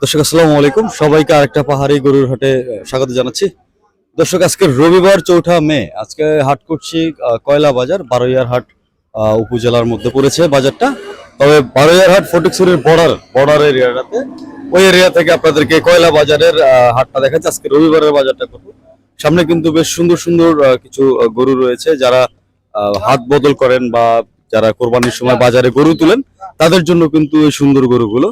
দর্শক, আসসালামু আলাইকুম। সবাইকে আরেকটা পাহাড়ি গরুর হাটে স্বাগত জানাচ্ছি। দর্শক, আজকে রবিবার চৌঠা মে, আজকে হাট করছি কয়লা বাজার বারোয়ার হাট উপজেলার মধ্যে পড়েছে বাজারটা। তবে বারোয়ার হাট ফটিকছড়ির বর্ডার বর্ডার এরিয়াটাতে। ওই এরিয়া থেকে আপনাদেরকে কয়লা বাজারের হাটটা দেখাচ্ছে। আজকে রবিবারের বাজারটা করব। সামনে কিন্তু বেশ সুন্দর সুন্দর কিছু গরু রয়েছে। যারা হাত বদল করেন বা যারা কোরবানির সময় বাজারে গরু তুলেন, তাদের জন্য কিন্তু এই সুন্দর গরুগুলো।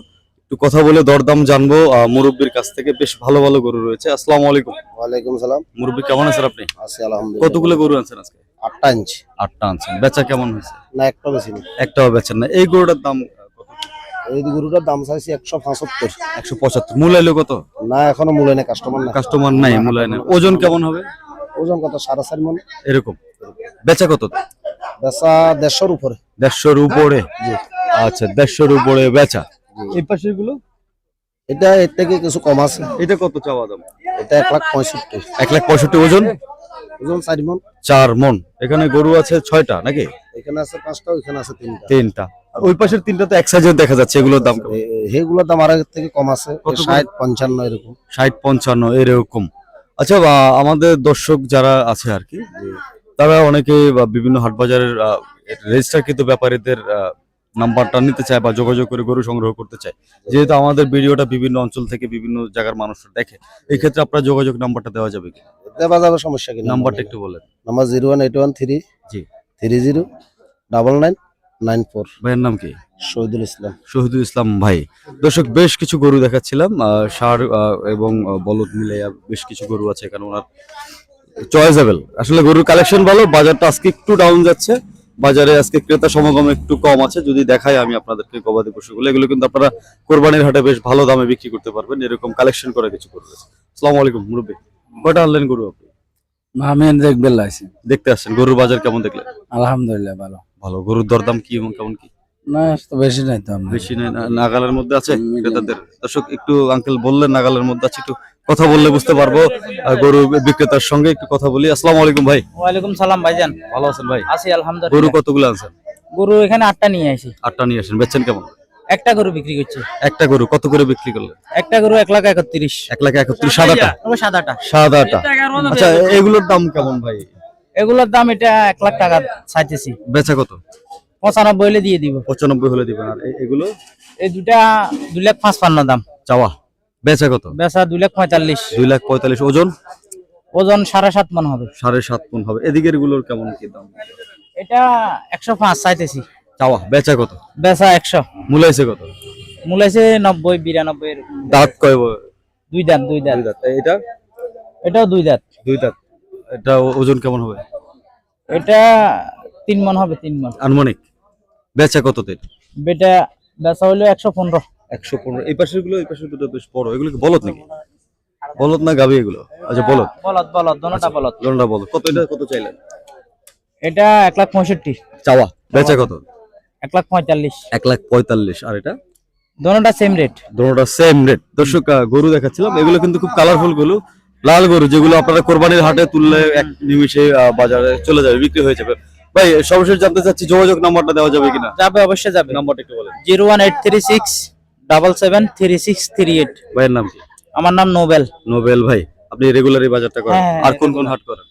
একটু কথা বলে দরদাম জানব মুরব্বির কাছ থেকে। বেশ ভালো ভালো গরু রয়েছে। আসসালামু আলাইকুম। ওয়ালাইকুম সালাম। মুরব্বী কেমন আছেন আপনি? আছি আলহামদুলিল্লাহ। কতগুলো গরু আনছেন আজকে? আটটা ইঞ্চি আটটা আনছেন। বেচা কেমন হয়েছে? না একটা বেশি একটাও বেচেন না এই গরুটার দাম এই গরুটার দাম চাইছি একশো পঁচাত্তর। একশো পঁচাত্তর। মূল এলো কত? না এখনও মূল্য নেই কাস্টমার না কাস্টমার নাই মূল্য নেই ওজন কেমন হবে? ওজন কত? সাড়ে চার মন। এরকম। বেচা কত? বেচা দেড়শোর উপরে। দেড়শোর উপরে? আচ্ছা দেড়শোর উপরে বেচা। এই পাশেরগুলো এটা এর থেকে কিছু কম আছে। এটা কত চাওয়া দাম? এটা এক লাখ পঁয়ষট্টি। এক লাখ পঁয়ষট্টি ওজন? ওজন চার মন। চার মন। এখানে গরু আছে ছয়টা নাকি? এখানে আছে পাঁচটা ওইখানে আছে তিনটা। তিনটা। আর ওই পাশের তিনটা তো এক সাইজের দেখা যাচ্ছে এগুলোর দাম কেমন? এ- এ- সেইগুলোর দাম আর আগের থেকে কম আছে। ষাট পঞ্চান্ন এরকম। ষাট পঞ্চান্ন এরকম। আচ্ছা বা আমাদের দর্শক যারা আছে আর কি তারা অনেকে বিভিন্ন হাট বাজারের রেজিস্টারকৃত ব্যাপারীদের আহ, নাম্বারটা নিতে চায় বা যোগাযোগ করে গরু সংগ্রহ করতে চায়। যেহেতু আমাদের ভিডিওটা বিভিন্ন অঞ্চল থেকে বিভিন্ন জায়গার মানুষরা দেখে এই ক্ষেত্রে আপনার যোগাযোগ নাম্বারটা দেওয়া যাবে কি? দেওয়া যাবে সমস্যা কি? নাম্বারটা একটু বলেন। Number zero one eight one three জি। Three zero double nine nine four. ভাইয়ের নাম কি? শহীদুল ইসলাম। শহীদুল ইসলাম ভাই। দর্শক বেশ কিছু গরু দেখাচ্ছিলাম আহ, এবং বলদ মিলে বেশ কিছু গরু আছে এখানে ওনার। চয়েসেবল আসলে গরুর কালেকশন ভালো বাজারটা আজকে একটু ডাউন যাচ্ছে। বাজারে আজকে ক্রেতা সমাগম একটু কম আছে যদি দেখাই আমি আপনাদেরকে গবাদি পশুগুলো এগুলো কিন্তু আপনারা কোরবানির হাটে বেশ ভালো দামে বিক্রি করতে পারবেন এরকম কালেকশন করে কিছু আছে আসসালামু আলাইকুম মুরব্বী। কয়টা আনলেন গরু আপনি? আমি দেখবেন লাইছি দেখতে আসছেন গরুর বাজার কেমন দেখলেন? আলহামদুলিল্লাহ ভালো। ভালো গরুর দরদাম কি এবং কেমন কি? না তো বেশি নাই তো বেশি নেই, নাগালের মধ্যে আছে ক্রেতাদের। দর্শক একটু আঙ্কেল বললেন নাগালের মধ্যে আছে একটু কথা বললে বুঝতে পারব। গরু বিক্রেতার সঙ্গে একটু কথা বলি। আসসালামু আলাইকুম ভাই। ওয়ালাইকুম সালাম ভাইজান। ভালো আছেন ভাই? আছি আলহামদুলিল্লাহ। গরু কতগুলো আনছেন? গরু এখানে আটটা নিয়ে আসি। আটটা নিয়ে আসেন। বেচছেন কেমন? একটা গরু বিক্রি করছে। একটা গরু কত করে বিক্রি করলেন? একটা গরু এক লাখ একত্রিশ। এক লাখ একত্রিশ সাদাটা? ও সাদাটা। সাদাটা। আচ্ছা এগুলোর দাম কেমন ভাই? এগুলোর দাম এটা এক লাখ টাকা চাইতেছি। বেচা কত? পঁচানব্বই হলে দিয়ে দিব। পঁচানব্বই হলে দিবেন। আর এগুলো? এই দুটা দুই লাখ পাঁচপান্ন দাম। চাওয়া? বেচা কত? বেচা দুই লাখ পঁয়তাল্লিশ। দুই লাখ পঁয়তাল্লিশ। ওজন? ওজন সাড়ে সাত মন হবে। সাড়ে সাত মন হবে। এদিকেরগুলোর কেমন কি দাম? এটা একশো পাঁচ চাইতেছি। চাওয়া বেচা কত? বেচা একশো। মূলাইছে কত? মূলাইছে নব্বই বিরানব্বই। দাঁত কয় দুই দাঁত দুই দাঁত। এটা? এটাও দুই দাঁত। দুই দাঁত। এটা ওজন কেমন হবে? এটা তিন মন হবে তিন মন। আনুমানিক। বেচা কত বেটা বেচা হলো একশো পনেরো। একশো পনেরো এই পাশেরগুলো এই পাশের দুটো বেশ বড়। এগুলো কি বলদ নাকি? বলদ না গাবি এগুলো? আচ্ছা বলদ। বলদ বলদ দোনোটা বলদ। লোনটা বলদ। কত এটা কত চাইলেন? এটা এক লাখ পঁয়ষট্টি। চাওয়া। বেচা কত? এক লাখ পঁয়তাল্লিশ। এক লাখ পঁয়তাল্লিশ। আর এটা? দোনোটা সেম রেট দুটোটা সেম রেট দর্শক গরু দেখাচ্ছিলাম। এগুলো কিন্তু খুব কালারফুল গরু। লাল গরু যেগুলো আপনারা কোরবানির হাটে তুললে এক নিমিষে বাজারে চলে যাবে বিক্রি হয়ে যাবে। ভাই সর্বশেষ জানতে চাচ্ছি যোগাযোগ নাম্বারটা দেওয়া যাবে কিনা? যাবে অবশ্যই যাবে। নাম্বারটা একটু বলেন। Zero one eight three six double seven three six three eight ভাইয়ের নাম কি? আমার নাম নোবেল। নোবেল ভাই আপনি রেগুলার বাজারটা করেন? হ্যাঁ, আর কোন কোন হাট করেন?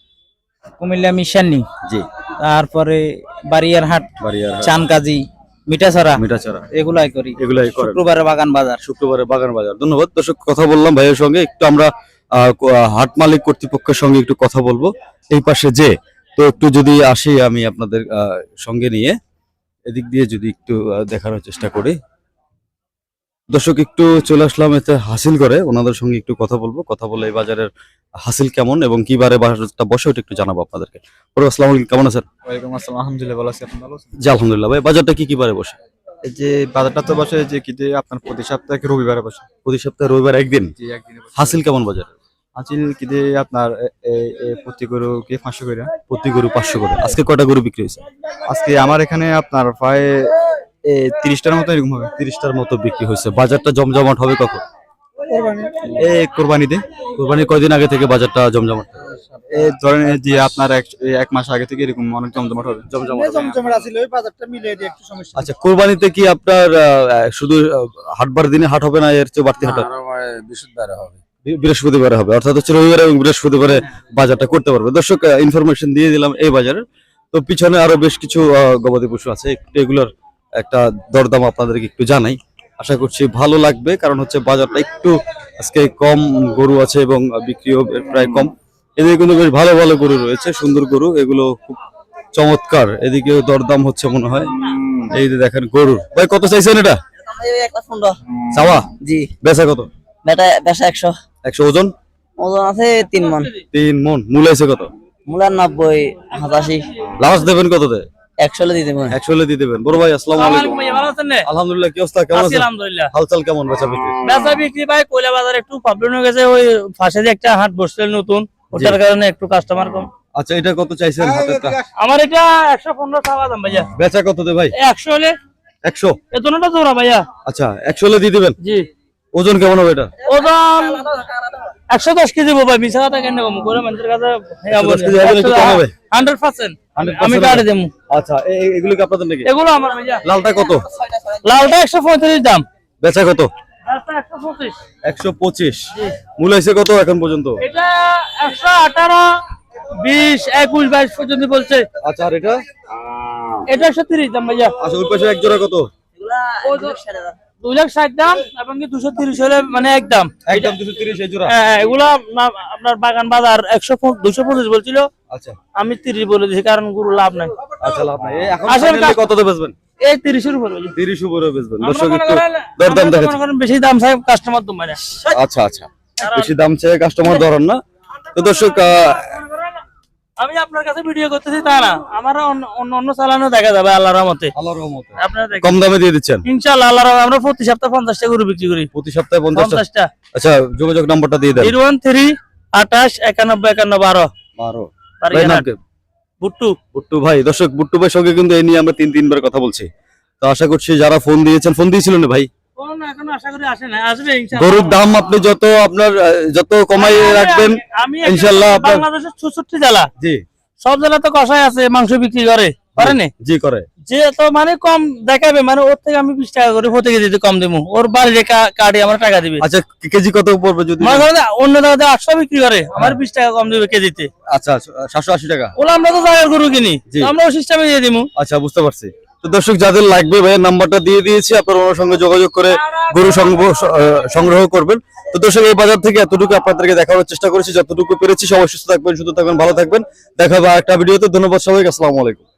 কুমিল্লা মিশানি। জি। তারপরে বারিয়ার হাট বাড়িয়ার হাট চানকাজি মিঠাছড়া। এগুলাই করি। এগুলাই করেন। শুক্রবারে বাগান বাজার। শুক্রবারে বাগান বাজার। ধন্যবাদ। দর্শক কথা বললাম ভাইয়ের সঙ্গে। একটু আমরা আহ, ক- আহ, হাট মালিক কর্তৃপক্ষের সঙ্গে একটু কথা বলব। এই পাশে যে তো একটু যদি আসি আমি আপনাদের আহ, সঙ্গে নিয়ে। এদিক দিয়ে যদি একটু আহ, দেখানোর চেষ্টা করি। দর্শক একটু চলে আসলাম এতে হাসিল করে ওনাদের সঙ্গে একটু কথা বলব। কথা বলে এই বাজারের হাসিল কেমন এবং কি বারে বাজারটা বসে ওটা একটু জানাব আপনাদেরকে। পরে আসসালাম আলাইকুম। কেমন আছেন? ওয়ালাইকুম আসসালাম। আলহামদুলিল্লাহ ভালো আছি। আপনি ভালো আছেন? জি আলহামদুলিল্লাহ। ভাই বাজারটা কি কি বারে বসে? এই যে বাজারটা তো বসে যে কিতে আপনার প্রতি সপ্তাহে রবিবারে বসে? প্রতি সপ্তাহে রবিবার একদিন? জি একদিনে। হাসিল কেমন বাজার? আচিল কিতে আপনার প্রতি গরু কি পাঁচশো করে? প্রতি গরু পাঁচশো করে। আজকে কয়টা গরু বিক্রি হয়েছে? আজকে আমার এখানে আপনার প্রায় তিরিশটার মতো এরকম হবে। তিরিশটার মতো বিক্রি হয়েছে। বাজারটা জমজমাট হবে কখন? এই কোরবানিতে কোরবানি কয়দিন আগে থেকে বাজারটা জমজমাট? এই ধরেন যে আপনার এক এক মাস আগে থেকে এরকম অনেক জমজমাট হবে। জমজমাট জমজমাট ওই বাজারটা মিলিয়ে দিয়ে একটু সমস্যা। আচ্ছা কোরবানিতে কি আপনার আহ, শুধু হাটবার দিনে হাট হবে না এর চেয়ে বাড়তি হাট হবে? হবে। বৃহস্পতিবারে হবে। অর্থাৎ হচ্ছে রবিবার এবং বৃহস্পতিবারে বাজারটা করতে পারবে। দর্শক ইনফরমেশন দিয়ে দিলাম এই বাজারের। তো পিছনে আরও বেশ কিছু আহ, গবাদি পশু আছে একটু এগুলোর একটা দরদাম আপনাদেরকে একটু জানাই। আশা করছি ভালো লাগবে কারণ হচ্ছে বাজারটা একটু আজকে কম গরু আছে এবং বিক্রিও প্রায় কম। এদিকে কিন্তু বেশ ভালো ভালো গরু রয়েছে সুন্দর গরু এগুলো খুব চমৎকার। এদিকে দরদাম হচ্ছে মনে হয়। এই যে দেখেন গরু ভাই কত চাইছেন এটা? কত? একশো। একশো ওজন? ওজন আছে তিন মন। তিন মন। মূল দেবেন কত? দেয় আলহামদুলিল্লাহ কেমন একটু কাস্টমার আচ্ছা, এটা কত চাইছেন ভাইয়া। বেচা কত দে ভাই? 100 হলে? ভাইয়া। আচ্ছা দিয়ে দিবেন? ওজন কেমন হবে এটা? ওজন কেজি টাকা কেজি আমি দেবো। আচ্ছা এগুলো কি আপনাদের নাকি? এগুলো আমার ভাইয়া। লালটা কত? লালটা দাম। বেচা কত? একশো পঁচিশ। মূল হয়েছে কত এখন পর্যন্ত? এটা একশো আঠারো বিশ একুশ বাইশ পর্যন্ত বলছে। আচ্ছা আর এটা? এটা একশো তিরিশ দাম ভাইয়া। আচ্ছা ওই পাশে এক জোড়া কত? দুই লাখ ষাট দাম এবং কি দুশো তিরিশ হলে মানে একদম একদম দুশো তিরিশ হ্যাঁ, হ্যাঁ, এগুলো না- আপনার বাগান বাজার একশো দুশো পঁচিশ বলছিল। আচ্ছা। আমি তিরিশ বলে দিয়েছি কারণ গুরু লাভ নাই। আচ্ছা লাভ নাই। এখন আসল finally কা- বেচবেন? এই তিরিশের উপর বলি তিরিশ উপরে বেচবেন। দর্শক একটু দরদাম তো মনে করেন বেশি দাম চাই কাস্টমার তোমার আচ্ছা আচ্ছা। বেশি দাম চেয়ে কাস্টমার ধরেন না। তো দর্শক আমি আপনার কাছে ভিডিও করতেছি তা না। আমার অন্য অন্য চালানো দেখা যাবে আল্লাহর রহমতে। আল্লাহর রহমতে। আপনারা কম দামে দিয়ে দিচ্ছেন? ইনশাআল্লাহ আল্লাহর রহমতে। আমরা প্রতি সপ্তাহে পঞ্চাশটা গরু বিক্রি করি। প্রতি সপ্তাহে পঞ্চাশটা? পঞ্চাশটা। আচ্ছা যোগাযোগ নাম্বারটা দিয়ে দেন। জিরো ওয়ান থ্রি আঠাশ একানব্বই একান্ন বারো। বারো। বাড়ি ভাই নাম? বুট্টু? বুট্টু ভাই দর্শক বুট্টু ভাই সঙ্গে কিন্তু এ নিয়ে আমরা তিন তিনবার কথা বলছি। তো আশা করছি যারা ফোন দিয়েছেন ফোন দিয়েছিলেন ভাই? গরুর দাম আপনি যত আপনার যত কমাই রাখবেন ইনশাল্লাহ আপনার- বাংলাদেশের জেলা। জি। সব জেলা তো কষাই আছে মাংস বিক্রি করে। করে নি? জি করে। যে তো মানে কম দেখাবে মানে ওর থেকে আমি বিশ টাকা করে প্রতি কেজিতে কম দেবো। ওর বাড়ির কার্ডে আমার টাকা দিবে। আচ্ছা কেজি কত পড়বে যদি? মনে অন্য আটশো বিক্রি করে আমার বিশ টাকা কম দিবে কেজিতে। আচ্ছা সাতশো আশি টাকা। ওগুলো আমরা তো জায়গার গরু কিনি আমরা ওই সিস্টেমে দিয়ে দিবো আচ্ছা বুঝতে পারছি। তো দর্শক যাদের লাগবে ভাইয়ের নাম্বারটা দিয়ে দিয়েছি আপনারা ওনার সঙ্গে যোগাযোগ করে গরু সংগ্রহ সংগ্রহ করবেন। তো দর্শক এই বাজার থেকে এতটুকু আপনাদেরকে দেখানোর চেষ্টা করেছি যতটুকু পেরেছি সবাই সুস্থ থাকবেন সুস্থ থাকবেন ভালো থাকবেন। দেখা হবে একটা ভিডিওতে। ধন্যবাদ সবাইকে আসসালামু আলাইকুম।